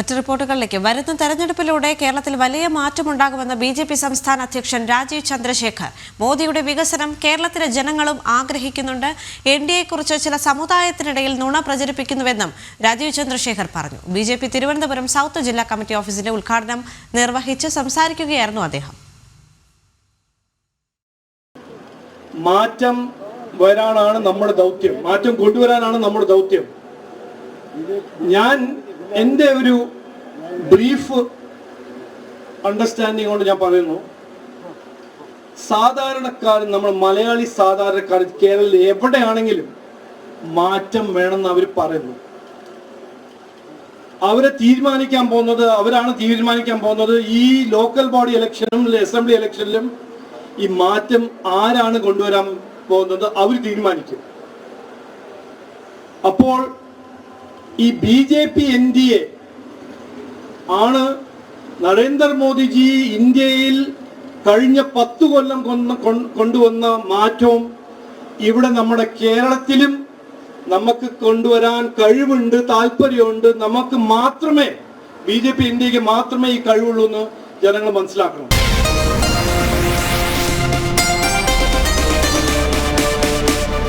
മറ്റു റിപ്പോർട്ടുകളിലേക്ക്. വരുന്ന തെരഞ്ഞെടുപ്പിലൂടെ കേരളത്തിൽ വലിയ മാറ്റമുണ്ടാകുമെന്ന് ബി ജെ പി സംസ്ഥാന അധ്യക്ഷൻ രാജീവ് ചന്ദ്രശേഖർ. മോദിയുടെ വികസനം കേരളത്തിലെ ജനങ്ങളും ആഗ്രഹിക്കുന്നുണ്ട്. എൻ ഡി എക്കുറിച്ച് ചില സമുദായത്തിനിടയിൽ നുണ പ്രചരിപ്പിക്കുന്നുവെന്നും രാജീവ് ചന്ദ്രശേഖർ പറഞ്ഞു. B J P Thiruvananthapuram south ജില്ലാ കമ്മിറ്റി ഓഫീസിന്റെ ഉദ്ഘാടനം നിർവഹിച്ച് സംസാരിക്കുകയായിരുന്നു അദ്ദേഹം. മാറ്റം വരാനാണ് നമ്മുടെ ദൗത്യം. മാറ്റം കൊണ്ടുവരാനാണ് നമ്മുടെ ദൗത്യം. ഞാൻ എന്റെ ഒരു ബ്രീഫ് അണ്ടർസ്റ്റാൻഡിങ് കൊണ്ട് ഞാൻ പറയുന്നു. സാധാരണക്കാരൻ നമ്മൾ മലയാളി സാധാരണക്കാരൻ കേരളത്തിൽ എവിടെയാണെങ്കിലും മാറ്റം വേണമെന്ന് അവർ പറയുന്നു. അവരെ തീരുമാനിക്കാൻ പോകുന്നത് അവരാണ് തീരുമാനിക്കാൻ പോകുന്നത് ഈ ലോക്കൽ ബോഡി ഇലക്ഷനും അസംബ്ലി ഇലക്ഷനിലും ഈ മാറ്റം ആരാണ് കൊണ്ടുവരാൻ പോകുന്നത് അവർ തീരുമാനിക്കും. അപ്പോൾ ഈ B J P N D A ആണ് നരേന്ദ്രമോദിജി ഇന്ത്യയിൽ കഴിഞ്ഞ പത്തു കൊല്ലം കൊണ്ടുവന്ന മാറ്റവും ഇവിടെ നമ്മുടെ കേരളത്തിലും നമുക്ക് കൊണ്ടുവരാൻ കഴിവുണ്ട് താല്പര്യമുണ്ട്. നമുക്ക് മാത്രമേ ബി ജെ പി ഇന്ത്യയ്ക്ക് മാത്രമേ ഈ കഴിവുള്ളൂ എന്ന് ജനങ്ങൾ മനസ്സിലാക്കണം.